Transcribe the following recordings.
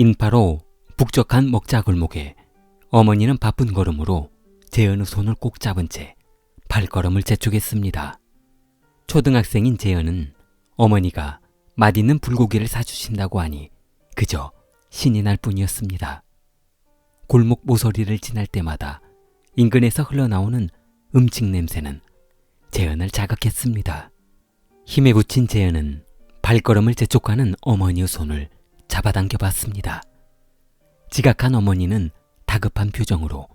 인파로 북적한 먹자 골목에 어머니는 바쁜 걸음으로 재현의 손을 꼭 잡은 채 발걸음을 재촉했습니다. 초등학생인 재현은 어머니가 맛있는 불고기를 사주신다고 하니 그저 신이 날 뿐이었습니다. 골목 모서리를 지날 때마다 인근에서 흘러나오는 음식 냄새는 재현을 자극했습니다. 힘에 부친 재현은 발걸음을 재촉하는 어머니의 손을 잡아당겨 봤습니다. 지각한 어머니는 다급한 표정으로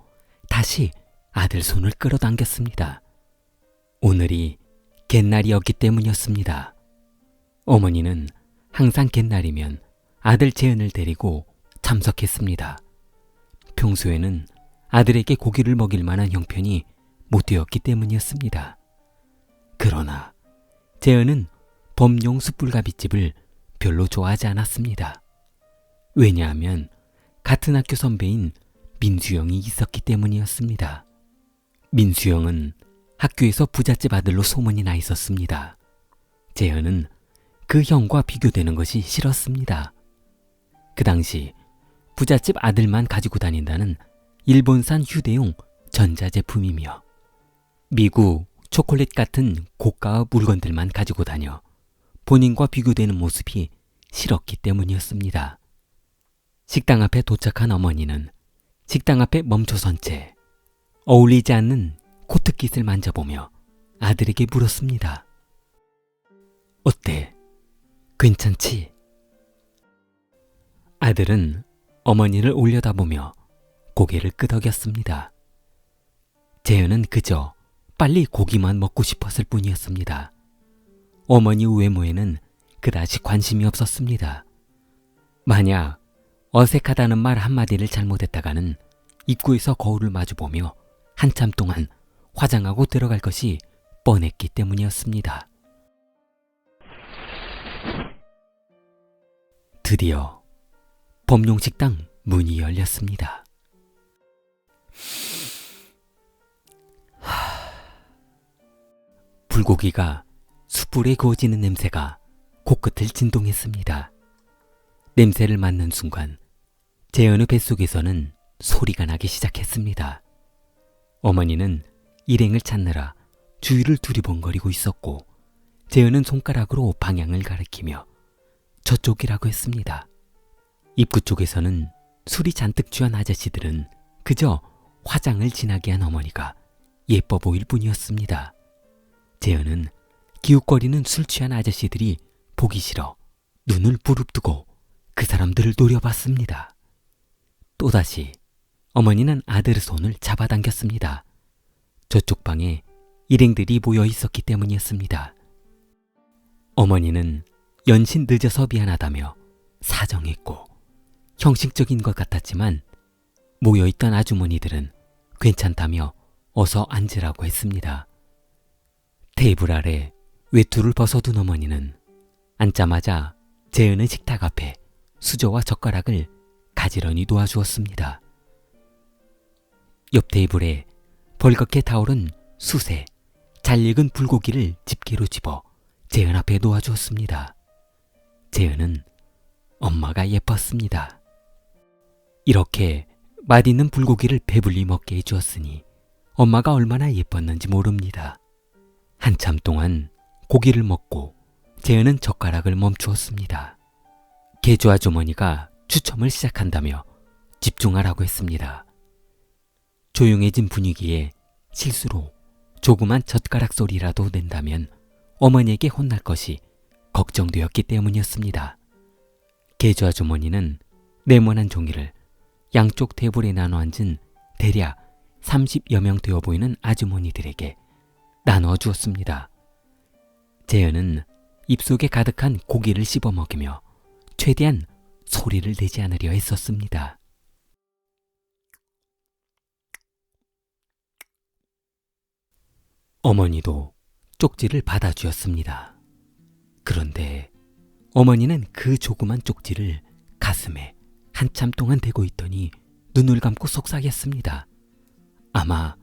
다시 아들 손을 끌어당겼습니다. 오늘이 갯날이었기 때문이었습니다. 어머니는 항상 갯날이면 아들 재현을 데리고 참석했습니다. 평소에는 아들에게 고기를 먹일 만한 형편이 못 되었기 때문이었습니다. 그러나 재현은 범용 숯불가비집을 별로 좋아하지 않았습니다. 왜냐하면 같은 학교 선배인 민수영이 있었기 때문이었습니다. 민수영은 학교에서 부잣집 아들로 소문이 나 있었습니다. 재현은 그 형과 비교되는 것이 싫었습니다. 그 당시 부잣집 아들만 가지고 다닌다는 일본산 휴대용 전자제품이며 미국 초콜릿 같은 고가의 물건들만 가지고 다녀 본인과 비교되는 모습이 싫었기 때문이었습니다. 식당 앞에 도착한 어머니는 식당 앞에 멈춰선 채 어울리지 않는 코트깃을 만져보며 아들에게 물었습니다. 어때? 괜찮지? 아들은 어머니를 올려다보며 고개를 끄덕였습니다. 재현은 그저 빨리 고기만 먹고 싶었을 뿐이었습니다. 어머니 외모에는 그다지 관심이 없었습니다. 만약 어색하다는 말 한마디를 잘못했다가는 입구에서 거울을 마주보며 한참 동안 화장하고 들어갈 것이 뻔했기 때문이었습니다. 드디어 범용식당 문이 열렸습니다. 불고기가 숯불에 구워지는 냄새가 코끝을 진동했습니다. 냄새를 맡는 순간 재현의 뱃속에서는 소리가 나기 시작했습니다. 어머니는 일행을 찾느라 주위를 두리번거리고 있었고 재현은 손가락으로 방향을 가리키며 저쪽이라고 했습니다. 입구 쪽에서는 술이 잔뜩 취한 아저씨들은 그저 화장을 진하게 한 어머니가 예뻐 보일 뿐이었습니다. 재현은 기웃거리는 술 취한 아저씨들이 보기 싫어 눈을 부릅뜨고 그 사람들을 노려봤습니다. 또다시 어머니는 아들의 손을 잡아당겼습니다. 저쪽 방에 일행들이 모여 있었기 때문이었습니다. 어머니는 연신 늦어서 미안하다며 사정했고 형식적인 것 같았지만 모여있던 아주머니들은 괜찮다며 어서 앉으라고 했습니다. 테이블 아래 외투를 벗어둔 어머니는 앉자마자 재은의 식탁 앞에 수저와 젓가락을 가지런히 놓아주었습니다. 옆 테이블에 벌겋게 타오른 수세, 잘 익은 불고기를 집게로 집어 재은 앞에 놓아주었습니다. 재은은 엄마가 예뻤습니다. 이렇게 맛있는 불고기를 배불리 먹게 해주었으니 엄마가 얼마나 예뻤는지 모릅니다. 한참 동안 고기를 먹고 재은은 젓가락을 멈추었습니다. 개조 아주머니가 추첨을 시작한다며 집중하라고 했습니다. 조용해진 분위기에 실수로 조그만 젓가락 소리라도 낸다면 어머니에게 혼날 것이 걱정되었기 때문이었습니다. 개조 아주머니는 네모난 종이를 양쪽 테이블에 나눠 앉은 대략 30여 명 되어 보이는 아주머니들에게 나눠 주었습니다. 재현은 입속에 가득한 고기를 씹어 먹이며 최대한 소리를 내지 않으려 했었습니다. 어머니도 쪽지를 받아주었습니다. 그런데 어머니는 그 조그만 쪽지를 가슴에 한참 동안 대고 있더니 눈을 감고 속삭였습니다. 아마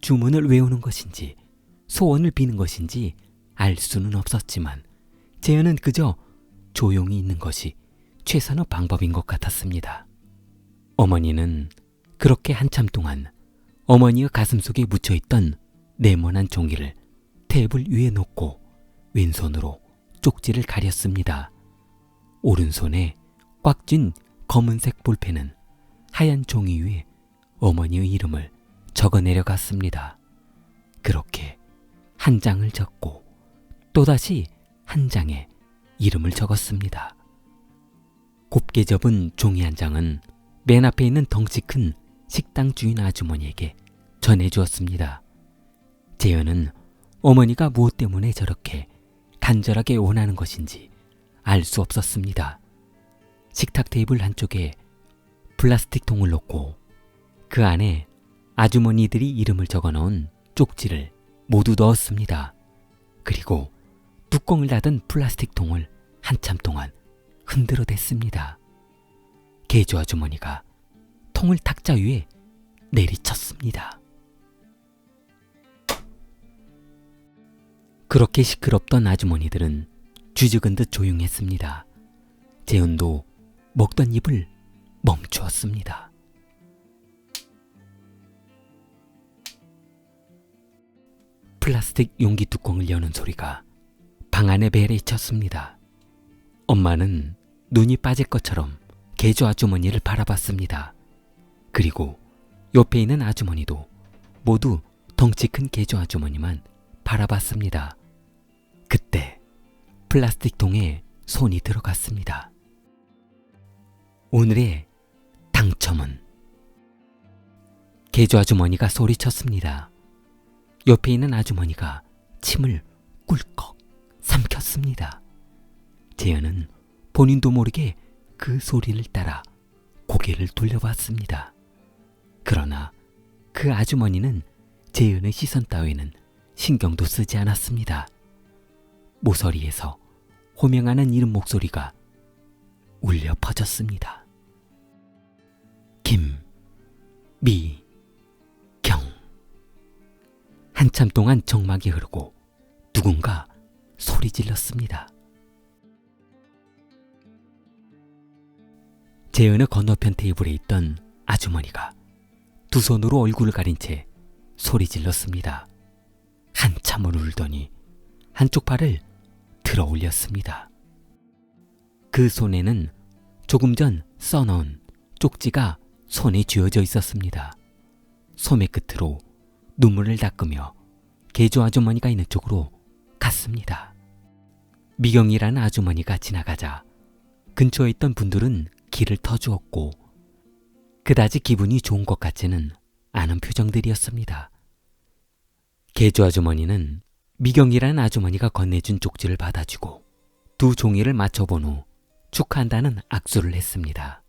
주문을 외우는 것인지 소원을 비는 것인지 알 수는 없었지만 재현은 그저 조용히 있는 것이 최선의 방법인 것 같았습니다. 어머니는 그렇게 한참 동안 어머니의 가슴 속에 묻혀있던 네모난 종이를 테이블 위에 놓고 왼손으로 쪽지를 가렸습니다. 오른손에 꽉 쥔 검은색 볼펜은 하얀 종이 위에 어머니의 이름을 적어 내려갔습니다. 그렇게 한 장을 적고 또다시 한 장에 이름을 적었습니다. 곱게 접은 종이 한 장은 맨 앞에 있는 덩치 큰 식당 주인 아주머니에게 전해 주었습니다. 재현은 어머니가 무엇 때문에 저렇게 간절하게 원하는 것인지 알 수 없었습니다. 식탁 테이블 한쪽에 플라스틱 통을 놓고 그 안에 아주머니들이 이름을 적어 넣은 쪽지를 모두 넣었습니다. 그리고 뚜껑을 닫은 플라스틱 통을 한참 동안 흔들어 댔습니다. 개조 아주머니가 통을 탁자 위에 내리쳤습니다. 그렇게 시끄럽던 아주머니들은 쥐죽은 듯 조용했습니다. 재현도 먹던 입을 멈추었습니다. 플라스틱 용기 뚜껑을 여는 소리가 방 안에 벨에 쳤습니다. 엄마는 눈이 빠질 것처럼 개조 아주머니를 바라봤습니다. 그리고 옆에 있는 아주머니도 모두 덩치 큰 개조 아주머니만 바라봤습니다. 그때 플라스틱 통에 손이 들어갔습니다. 오늘의 당첨은 개조 아주머니가 소리쳤습니다. 옆에 있는 아주머니가 침을 꿀꺽 삼켰습니다. 재현은 본인도 모르게 그 소리를 따라 고개를 돌려봤습니다. 그러나 그 아주머니는 재현의 시선 따위는 신경도 쓰지 않았습니다. 모서리에서 호명하는 이름 목소리가 울려 퍼졌습니다. 김, 미, 경. 한참 동안 정막이 흐르고 누군가 소리 질렀습니다. 재은의 건너편 테이블에 있던 아주머니가 두 손으로 얼굴을 가린 채 소리 질렀습니다. 한참을 울더니 한쪽 팔을 들어 올렸습니다. 그 손에는 조금 전 써놓은 쪽지가 손에 쥐어져 있었습니다. 소매 끝으로 눈물을 닦으며 개조 아주머니가 있는 쪽으로 갔습니다. 미경이라는 아주머니가 지나가자 근처에 있던 분들은 길을 터주었고 그다지 기분이 좋은 것 같지는 않은 표정들이었습니다. 개조 아주머니는 미경이라는 아주머니가 건네준 쪽지를 받아주고 두 종이를 맞춰본 후 축하한다는 악수를 했습니다.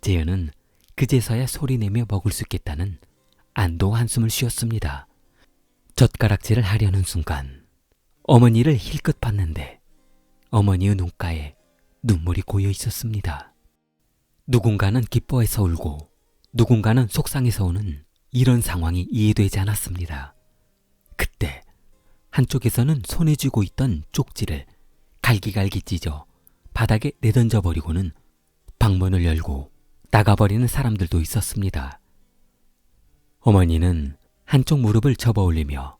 재현은 그제서야 소리내며 먹을 수 있겠다는 안도 한숨을 쉬었습니다. 젓가락질을 하려는 순간 어머니를 힐끗 봤는데 어머니의 눈가에 눈물이 고여 있었습니다. 누군가는 기뻐해서 울고 누군가는 속상해서 우는 이런 상황이 이해되지 않았습니다. 그때 한쪽에서는 손에 쥐고 있던 쪽지를 갈기갈기 찢어 바닥에 내던져 버리고는 방문을 열고 나가버리는 사람들도 있었습니다. 어머니는 한쪽 무릎을 접어 올리며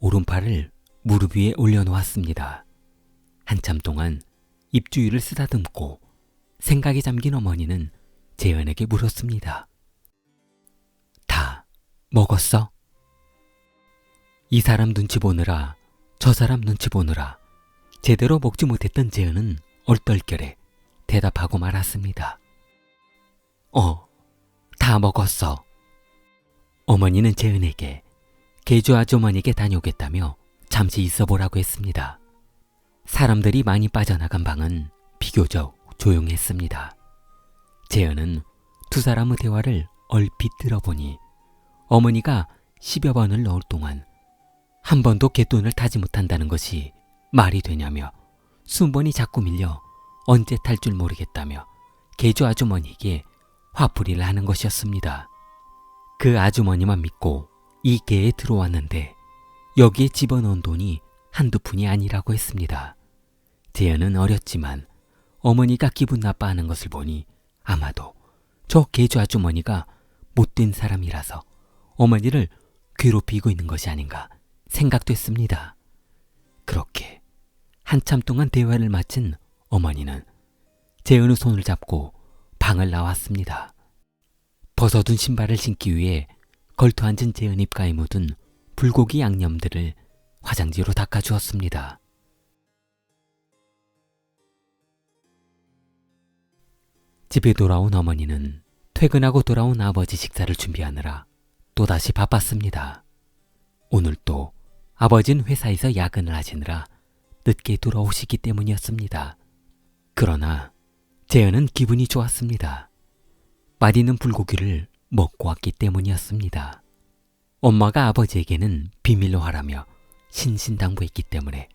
오른팔을 무릎 위에 올려놓았습니다. 한참 동안 입주위를 쓰다듬고 생각에 잠긴 어머니는 재현에게 물었습니다. 다 먹었어? 이 사람 눈치 보느라 저 사람 눈치 보느라 제대로 먹지 못했던 재현은 얼떨결에 대답하고 말았습니다. 어, 다 먹었어. 어머니는 재은에게 개조 아주머니에게 다녀오겠다며 잠시 있어 보라고 했습니다. 사람들이 많이 빠져나간 방은 비교적 조용했습니다. 재현은 두 사람의 대화를 얼핏 들어보니 어머니가 10여 번을 넣을 동안 한 번도 갯돈을 타지 못한다는 것이 말이 되냐며 순번이 자꾸 밀려 언제 탈 줄 모르겠다며 개조 아주머니에게 화풀이를 하는 것이었습니다. 그 아주머니만 믿고 이 개에 들어왔는데 여기에 집어넣은 돈이 한두 푼이 아니라고 했습니다. 재현은 어렸지만 어머니가 기분 나빠하는 것을 보니 아마도 저 개주 아주머니가 못된 사람이라서 어머니를 괴롭히고 있는 것이 아닌가 생각됐습니다. 그렇게 한참 동안 대화를 마친 어머니는 재은의 손을 잡고 방을 나왔습니다. 벗어둔 신발을 신기 위해 걸터 앉은 재은 입가에 묻은 불고기 양념들을 화장지로 닦아주었습니다. 집에 돌아온 어머니는 퇴근하고 돌아온 아버지 식사를 준비하느라 또다시 바빴습니다. 오늘 또 아버지는 회사에서 야근을 하시느라 늦게 돌아오시기 때문이었습니다. 그러나 재은은 기분이 좋았습니다. 맛있는 불고기를 먹고 왔기 때문이었습니다. 엄마가 아버지에게는 비밀로 하라며 신신당부했기 때문에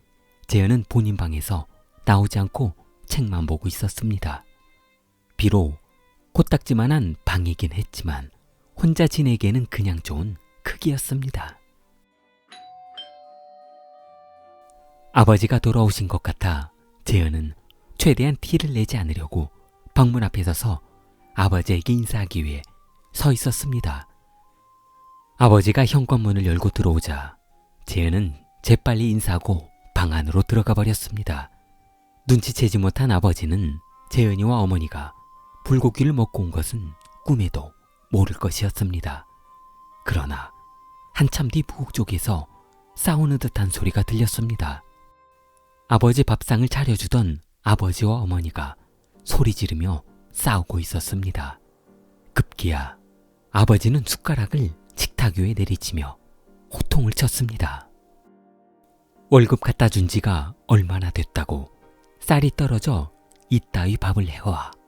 재은은 본인 방에서 나오지 않고 책만 보고 있었습니다. 비록 코딱지만한 방이긴 했지만 혼자 지내기에는 그냥 좋은 크기였습니다. 아버지가 돌아오신 것 같아 재현은 최대한 티를 내지 않으려고 방문 앞에 서서 아버지에게 인사하기 위해 서 있었습니다. 아버지가 현관문을 열고 들어오자 재현은 재빨리 인사하고 방 안으로 들어가 버렸습니다. 눈치채지 못한 아버지는 재은이와 어머니가 불고기를 먹고 온 것은 꿈에도 모를 것이었습니다. 그러나 한참 뒤 부엌 쪽에서 싸우는 듯한 소리가 들렸습니다. 아버지 밥상을 차려주던 아버지와 어머니가 소리 지르며 싸우고 있었습니다. 급기야 아버지는 숟가락을 식탁 위에 내리치며 호통을 쳤습니다. 월급 갖다 준 지가 얼마나 됐다고 쌀이 떨어져 이따위 밥을 해와.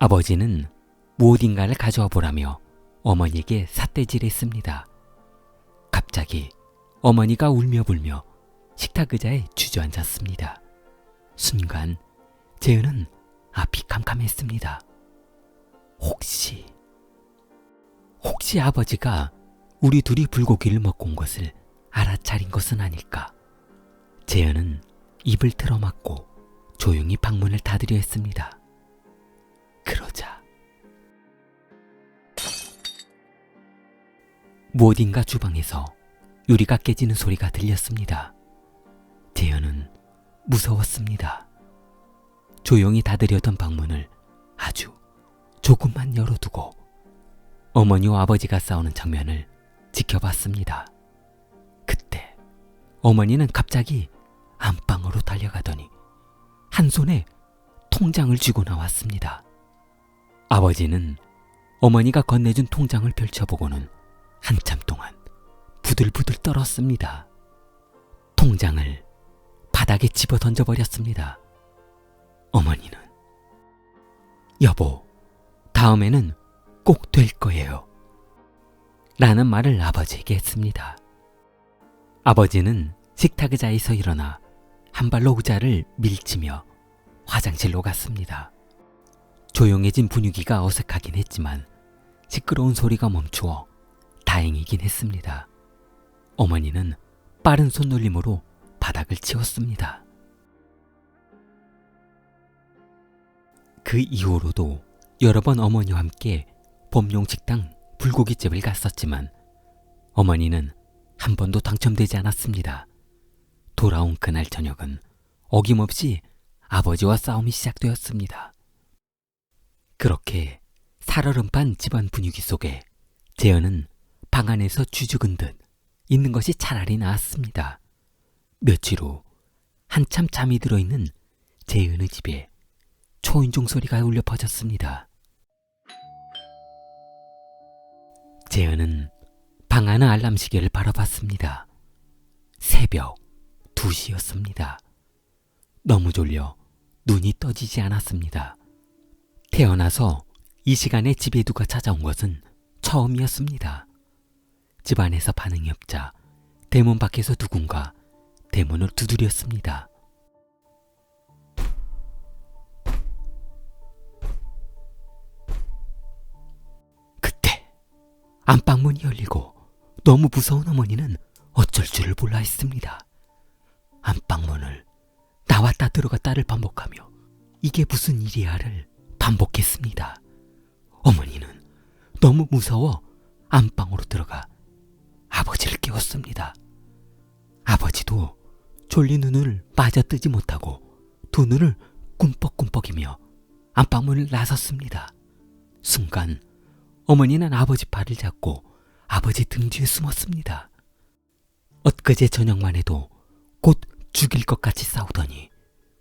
아버지는 무엇인가를 가져와 보라며 어머니에게 삿대질했습니다. 갑자기 어머니가 울며 불며 식탁 의자에 주저앉았습니다. 순간 재은은 앞이 캄캄했습니다. 혹시 혹시 아버지가 우리 둘이 불고기를 먹고 온 것을 알아차린 것은 아닐까? 재은은 입을 틀어막고 조용히 방문을 닫으려 했습니다. 그러자 무엇인가 주방에서 유리가 깨지는 소리가 들렸습니다. 재현은 무서웠습니다. 조용히 닫으려던 방문을 아주 조금만 열어두고 어머니와 아버지가 싸우는 장면을 지켜봤습니다. 그때 어머니는 갑자기 안방으로 달려가더니 한 손에 통장을 쥐고 나왔습니다. 아버지는 어머니가 건네준 통장을 펼쳐보고는 한참 동안 부들부들 떨었습니다. 통장을 바닥에 집어 던져버렸습니다. 어머니는 여보, 다음에는 꼭 될 거예요. 라는 말을 아버지에게 했습니다. 아버지는 식탁 의자에서 일어나 한 발로 의자를 밀치며 화장실로 갔습니다. 조용해진 분위기가 어색하긴 했지만 시끄러운 소리가 멈추어 다행이긴 했습니다. 어머니는 빠른 손놀림으로 바닥을 치웠습니다. 그 이후로도 여러 번 어머니와 함께 범용 식당 불고기집을 갔었지만 어머니는 한 번도 당첨되지 않았습니다. 돌아온 그날 저녁은 어김없이 아버지와 싸움이 시작되었습니다. 그렇게 살얼음판 집안 분위기 속에 재현은 방 안에서 쥐죽은 듯 있는 것이 차라리 나았습니다. 며칠 후 한참 잠이 들어있는 재은의 집에 초인종 소리가 울려 퍼졌습니다. 재은은 방 안의 알람 시계를 바라봤습니다. 새벽 2시였습니다. 너무 졸려 눈이 떠지지 않았습니다. 태어나서 이 시간에 집에 누가 찾아온 것은 처음이었습니다. 집 안에서 반응이 없자 대문 밖에서 누군가 대문을 두드렸습니다. 그때 안방문이 열리고 너무 무서운 어머니는 어쩔 줄을 몰라 했습니다. 안방문을 나왔다 들어갔다를 반복하며 이게 무슨 일이야를 반복했습니다. 어머니는 너무 무서워 안방으로 들어가 아버지를 깨웠습니다. 아버지도 졸린 눈을 빠져 뜨지 못하고 두 눈을 꿈뻑꿈뻑이며 안방문을 나섰습니다. 순간 어머니는 아버지 팔을 잡고 아버지 등 뒤에 숨었습니다. 엊그제 저녁만 해도 곧 죽일 것 같이 싸우더니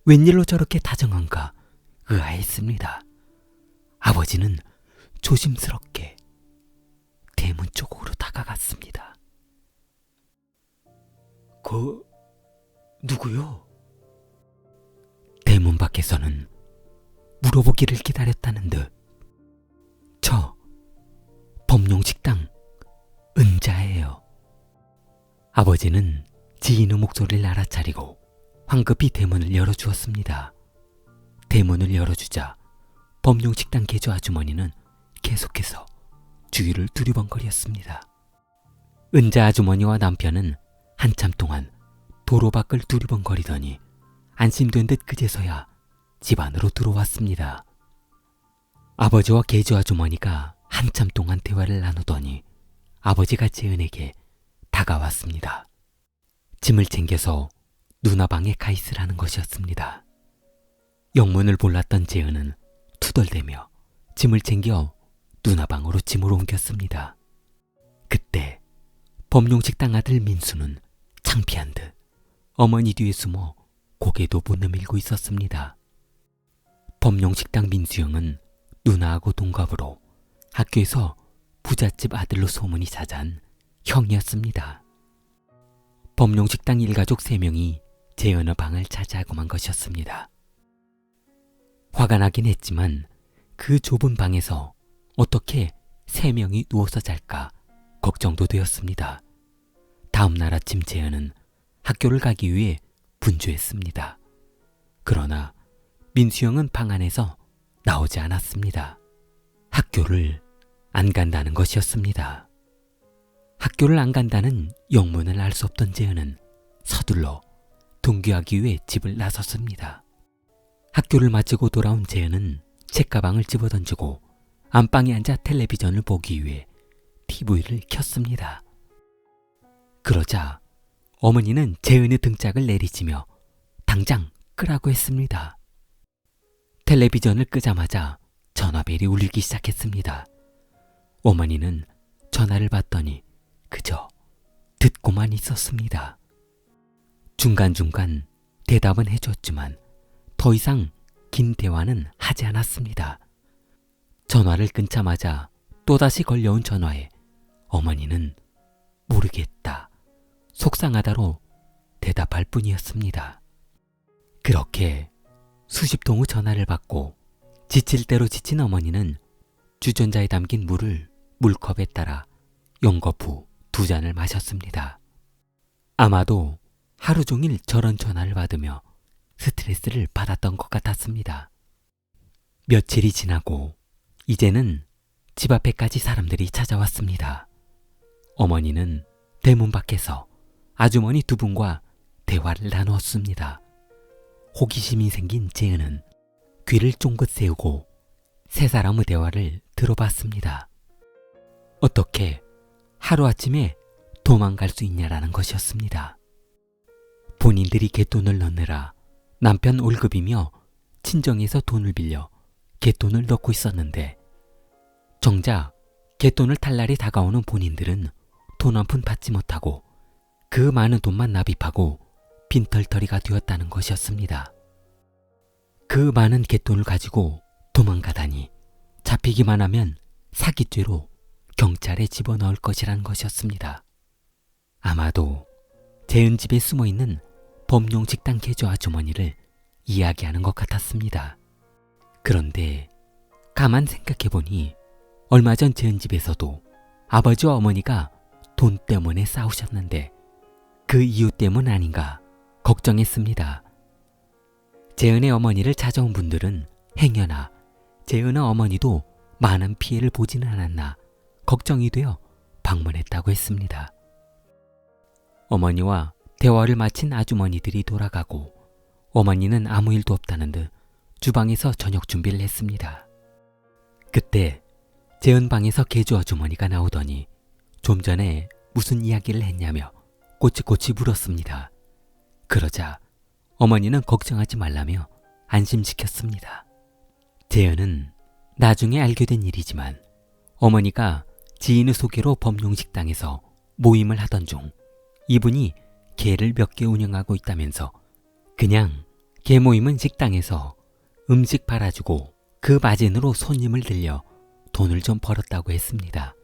웬일로 저렇게 다정한가 의아했습니다. 아버지는 조심스럽게 대문 쪽으로 다가갔습니다. 그 누구요? 대문 밖에서는 물어보기를 기다렸다는 듯. 저 범용식당 은자예요. 아버지는 지인의 목소리를 알아차리고 황급히 대문을 열어주었습니다. 대문을 열어주자 범용 식당 개조 아주머니는 계속해서 주위를 두리번거렸습니다. 은자 아주머니와 남편은 한참 동안 도로 밖을 두리번거리더니 안심된 듯 그제서야 집 안으로 들어왔습니다. 아버지와 개조 아주머니가 한참 동안 대화를 나누더니 아버지가 재은에게 다가왔습니다. 짐을 챙겨서 누나 방에 가 있으라는 것이었습니다. 영문을 몰랐던 재은은 투덜대며 짐을 챙겨 누나 방으로 짐을 옮겼습니다. 그때 범용식당 아들 민수는 창피한 듯 어머니 뒤에 숨어 고개도 못 내밀고 있었습니다. 범용식당 민수형은 누나하고 동갑으로 학교에서 부잣집 아들로 소문이 자잔 형이었습니다. 범용식당 일가족 세명이 재현의 방을 차지하고만 것이었습니다. 화가 나긴 했지만 그 좁은 방에서 어떻게 세 명이 누워서 잘까 걱정도 되었습니다. 다음 날 아침 재현은 학교를 가기 위해 분주했습니다. 그러나 민수 형은 방 안에서 나오지 않았습니다. 학교를 안 간다는 것이었습니다. 학교를 안 간다는 영문을 알 수 없던 재현은 서둘러 동교하기 위해 집을 나섰습니다. 학교를 마치고 돌아온 재현은 책가방을 집어던지고 안방에 앉아 텔레비전을 보기 위해 TV를 켰습니다. 그러자 어머니는 재은의 등짝을 내리치며 당장 끄라고 했습니다. 텔레비전을 끄자마자 전화벨이 울리기 시작했습니다. 어머니는 전화를 받더니 그저 듣고만 있었습니다. 중간중간 대답은 해줬지만 더 이상 긴 대화는 하지 않았습니다. 전화를 끊자마자 또다시 걸려온 전화에 어머니는 모르겠다, 속상하다로 대답할 뿐이었습니다. 그렇게 수십 통의 전화를 받고 지칠 대로 지친 어머니는 주전자에 담긴 물을 물컵에 따라 연거푸 두 잔을 마셨습니다. 아마도 하루 종일 저런 전화를 받으며 스트레스를 받았던 것 같았습니다. 며칠이 지나고 이제는 집 앞에까지 사람들이 찾아왔습니다. 어머니는 대문 밖에서 아주머니 두 분과 대화를 나누었습니다. 호기심이 생긴 재은은 귀를 쫑긋 세우고 세 사람의 대화를 들어봤습니다. 어떻게 하루아침에 도망갈 수 있냐라는 것이었습니다. 본인들이 갯돈을 넣느라 남편 월급이며 친정에서 돈을 빌려 갯돈을 넣고 있었는데 정작 갯돈을 탈 날이 다가오는 본인들은 돈 한 푼 받지 못하고 그 많은 돈만 납입하고 빈털터리가 되었다는 것이었습니다. 그 많은 갯돈을 가지고 도망가다니 잡히기만 하면 사기죄로 경찰에 집어넣을 것이란 것이었습니다. 아마도 재은 집에 숨어 있는 범용 식당 개조 아주머니를 이야기하는 것 같았습니다. 그런데 가만 생각해보니 얼마 전 재은 집에서도 아버지와 어머니가 돈 때문에 싸우셨는데 그 이유 때문 아닌가 걱정했습니다. 재은의 어머니를 찾아온 분들은 행여나 재은의 어머니도 많은 피해를 보지는 않았나 걱정이 되어 방문했다고 했습니다. 어머니와 대화를 마친 아주머니들이 돌아가고 어머니는 아무 일도 없다는 듯 주방에서 저녁 준비를 했습니다. 그때 재은 방에서 개주 아주머니가 나오더니 좀 전에 무슨 이야기를 했냐며 꼬치꼬치 물었습니다. 그러자 어머니는 걱정하지 말라며 안심시켰습니다. 재은은 나중에 알게 된 일이지만 어머니가 지인의 소개로 범용 식당에서 모임을 하던 중 이분이 개를 몇 개 운영하고 있다면서 그냥 개 모임은 식당에서 음식 팔아주고 그 마진으로 손님을 들려 돈을 좀 벌었다고 했습니다.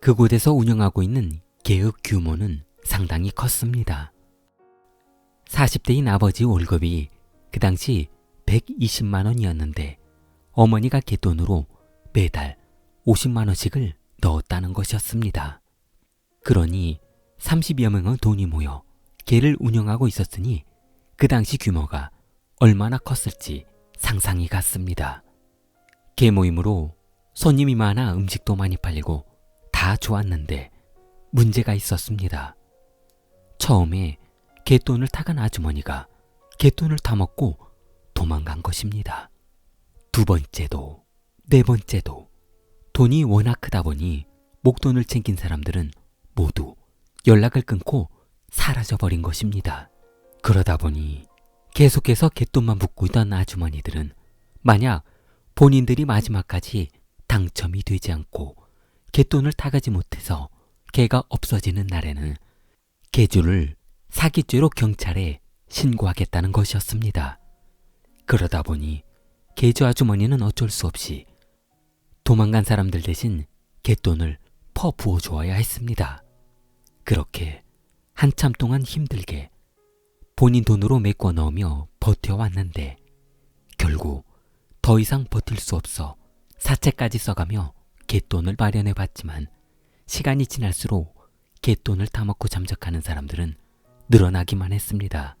그곳에서 운영하고 있는 개의 규모는 상당히 컸습니다. 40대인 아버지 월급이 그 당시 120만 원이었는데 어머니가 개돈으로 매달 50만 원씩을 넣었다는 것이었습니다. 그러니 30여 명의 돈이 모여 개를 운영하고 있었으니 그 당시 규모가 얼마나 컸을지 상상이 갔습니다. 개 모임으로 손님이 많아 음식도 많이 팔리고 다 좋았는데 문제가 있었습니다. 처음에 개돈을 타간 아주머니가 개돈을 타먹고 도망간 것입니다. 두 번째도, 네 번째도 돈이 워낙 크다 보니 목돈을 챙긴 사람들은 모두 연락을 끊고 사라져버린 것입니다. 그러다 보니 계속해서 개돈만 붓고 있던 아주머니들은 만약 본인들이 마지막까지 당첨이 되지 않고 개돈을 타가지 못해서 개가 없어지는 날에는 개주를 사기죄로 경찰에 신고하겠다는 것이었습니다. 그러다 보니 개주 아주머니는 어쩔 수 없이 도망간 사람들 대신 개돈을 퍼 부어 주어야 했습니다. 그렇게 한참 동안 힘들게 본인 돈으로 메꿔 넣으며 버텨왔는데 결국 더 이상 버틸 수 없어 사채까지 써가며 개돈을 마련해 봤지만 시간이 지날수록 개돈을 타먹고 잠적하는 사람들은 늘어나기만 했습니다.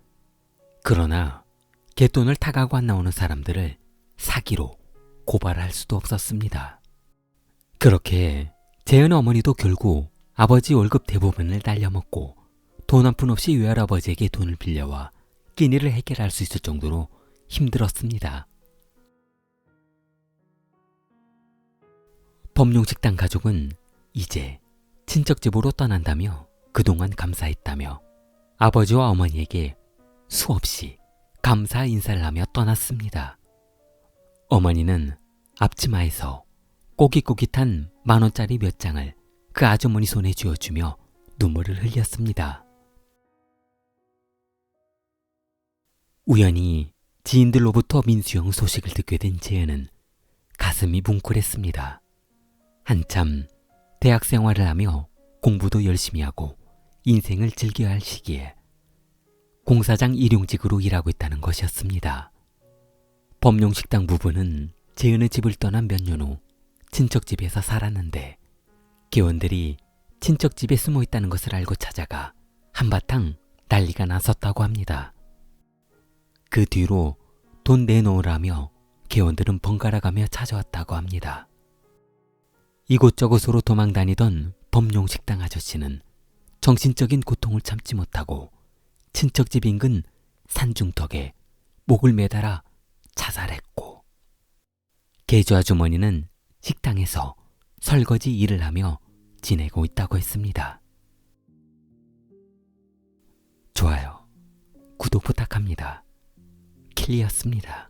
그러나 개돈을 타가고 안 나오는 사람들을 사기로 고발할 수도 없었습니다. 그렇게 재은 어머니도 결국 아버지 월급 대부분을 날려먹고 돈 한 푼 없이 외할아버지에게 돈을 빌려와 끼니를 해결할 수 있을 정도로 힘들었습니다. 범용식당 가족은 이제 친척집으로 떠난다며 그동안 감사했다며 아버지와 어머니에게 수없이 감사 인사를 하며 떠났습니다. 어머니는 앞치마에서 꼬깃꼬깃한 만원짜리 몇 장을 그 아주머니 손에 쥐어주며 눈물을 흘렸습니다. 우연히 지인들로부터 민수형 소식을 듣게 된 재은은 가슴이 뭉클했습니다. 한참 대학 생활을 하며 공부도 열심히 하고 인생을 즐겨야 할 시기에 공사장 일용직으로 일하고 있다는 것이었습니다. 범용식당 부부는 재은의 집을 떠난 몇 년 후 친척 집에서 살았는데 개원들이 친척 집에 숨어 있다는 것을 알고 찾아가 한바탕 난리가 났었다고 합니다. 그 뒤로 돈 내놓으라며 개원들은 번갈아 가며 찾아왔다고 합니다. 이곳저곳으로 도망 다니던 범용 식당 아저씨는 정신적인 고통을 참지 못하고 친척집 인근 산중턱에 목을 매달아 자살했고 개주 아주머니는 식당에서 설거지 일을 하며 지내고 있다고 했습니다. 좋아요. 구독 부탁합니다. 킬리였습니다.